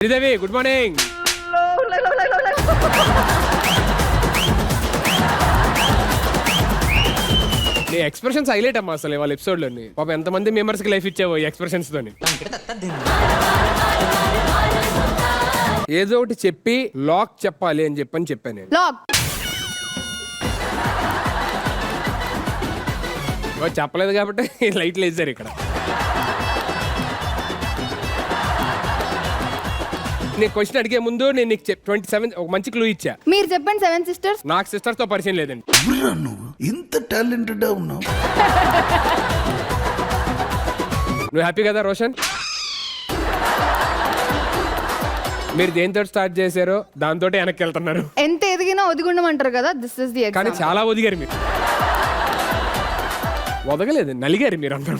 Sridevi good morning నీ expressions highlight అమ్మా అసలు వాళ్ళ ఎపిసోడ్లోని పాప ఎంతమంది మెంబర్స్కి లైఫ్ ఇచ్చావు ఈ ఎక్స్ప్రెషన్స్ తోని. ఏదో ఒకటి చెప్పి లాక్ చెప్పాలి అని చెప్పని చెప్పాను నేను. లాక్ ఓ, చెప్పలేదు కాబట్టి లైట్లు వేసారు ఇక్కడ. నేను క్వశ్చన్ అడిగే ముందు నేను నీకు ట్వంటీ సెవెన్ ఒక మంచి క్లూ ఇచ్చా. మీరు చెప్పండి సెవెన్ సిస్టర్స్ నాకు సిస్టర్స్తో పరిచయం లేదండి. నువ్వు? ఇంత టాలెంటెడ్ ఉన్నావు. నువ్వు హ్యాపీ కదా రోషన్? మీరు దేంతో స్టార్ట్ చేశారో దాంతో వెనక్కి వెళ్తున్నారు. ఎంత ఎదిగినా ఒదిగుండమంటారు కదా దిస్ ఇస్ ది కానీ చాలా ఒదిగారు మీరు. వదగలేదు నలిగారు మీరు అందరూ